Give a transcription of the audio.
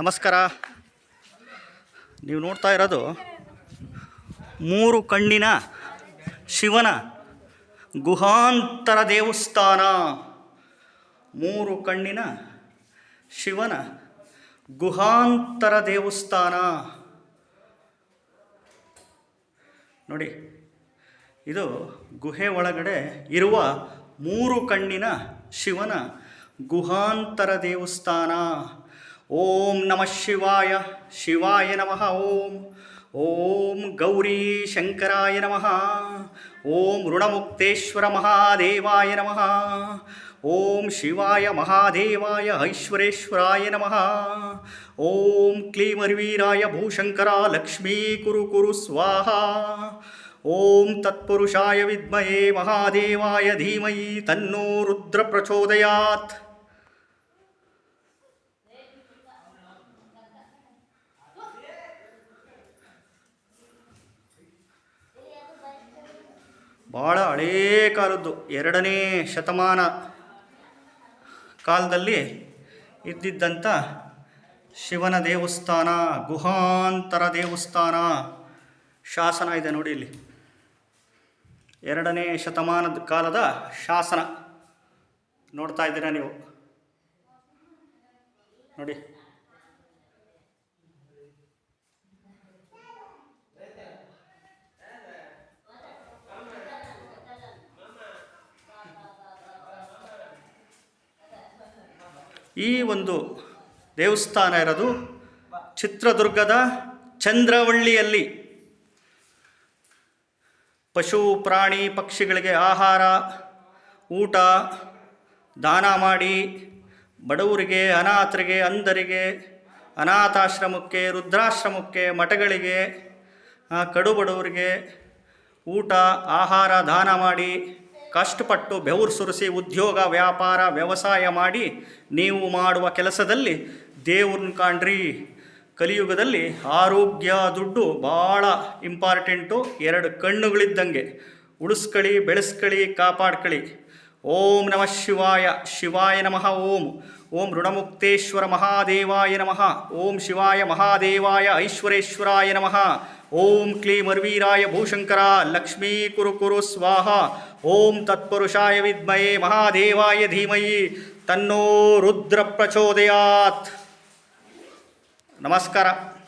ನಮಸ್ಕಾರ. ನೀವು ನೋಡ್ತಾ ಇರೋದು ಮೂರು ಕಣ್ಣಿನ ಶಿವನ ಗುಹಾಂತರ ದೇವಸ್ಥಾನ. ಮೂರು ಕಣ್ಣಿನ ಶಿವನ ಗುಹಾಂತರ ದೇವಸ್ಥಾನ. ನೋಡಿ, ಇದು ಗುಹೆ ಒಳಗಡೆ ಇರುವ ಮೂರು ಕಣ್ಣಿನ ಶಿವನ ಗುಹಾಂತರ ದೇವಸ್ಥಾನ. ॐ नमः शिवाय शिवाय नमः ॐ। ॐ गौरीशङ्कराय नमः। ॐ ऋणमुक्तेश्वरमहादेवाय नमः। ॐ शिवाय महादेवाय ऐश्वरेश्वराय नमः। ॐ क्लीमर्वीराय क्लीमरुवीराय भूशङ्करालक्ष्मीकुरु कुरु स्वाहा। ॐ तत्पुरुषाय विद्महे महादेवाय धीमहि तन्नो रुद्रप्रचोदयात्। ಭಾಳ ಹಳೇ ಕಾಲದ್ದು, ಎರಡನೇ ಶತಮಾನ ಕಾಲದಲ್ಲಿ ಇದ್ದಿದ್ದಂಥ ಶಿವನ ದೇವಸ್ಥಾನ, ಗುಹಾಂತರ ದೇವಸ್ಥಾನ ಶಾಸನ ಇದೆ ನೋಡಿ ಇಲ್ಲಿ. ಎರಡನೇ ಶತಮಾನದ ಕಾಲದ ಶಾಸನ ನೋಡ್ತಾ ಇದ್ದೀರಾ ನೀವು? ನೋಡಿ. ಈ ಒಂದು ದೇವಸ್ಥಾನ ಇರೋದು ಚಿತ್ರದುರ್ಗದ ಚಂದ್ರವಳ್ಳಿಯಲ್ಲಿ. ಪಶು, ಪ್ರಾಣಿ, ಪಕ್ಷಿಗಳಿಗೆ ಆಹಾರ, ಊಟ, ದಾನ ಮಾಡಿ, ಬಡವರಿಗೆ, ಅನಾಥರಿಗೆ, ಅಂಧರಿಗೆ, ಅನಾಥಾಶ್ರಮಕ್ಕೆ ರುದ್ರಾಶ್ರಮಕ್ಕೆ ಮಠಗಳಿಗೆ ಕಡುಬಡವರಿಗೆ ಕಡು ಬಡವರಿಗೆ ಊಟ, ಆಹಾರ, ದಾನ ಮಾಡಿ ಕಷ್ಟಪಟ್ಟು ಬೆವರು ಸುರಿಸಿ ಉದ್ಯೋಗ, ವ್ಯಾಪಾರ, ವ್ಯವಸಾಯ ಮಾಡಿ ನೀವು ಮಾಡುವ ಕೆಲಸದಲ್ಲಿ ದೇವ್ರನ್ನ ಕಾಣ್ರಿ. ಕಲಿಯುಗದಲ್ಲಿ ಆರೋಗ್ಯ ದುಡ್ಡು ಭಾಳ ಇಂಪಾರ್ಟೆಂಟು. ಎರಡು ಕಣ್ಣುಗಳಿದ್ದಂಗೆ. ಉಳಿಸ್ಕಳಿ, ಬೆಳೆಸ್ಕಳಿ, ಕಾಪಾಡ್ಕಳಿ. ಓಂ ನಮಃ ಶಿವಾಯ ಶಿವಾಯ ನಮಃ ಓಂ. ಓಂ ಋಣಮುಕ್ತೇಶ್ವರ ಮಹಾದೇವಾಯ ನಮಃ. ಓಂ ಶಿವಾಯ ಮಹಾದೇವಾಯ ಐಶ್ವರೇಶ್ವರಾಯ ನಮಃ. ओम क्लीमरवीराय भूशंकरा, लक्ष्मी कुरु कुरु स्वाहा, ओम तत्पुरुषाय विद्मये महादेवाय धीमहि, तन्नो रुद्र प्रचोदयात्। नमस्कार।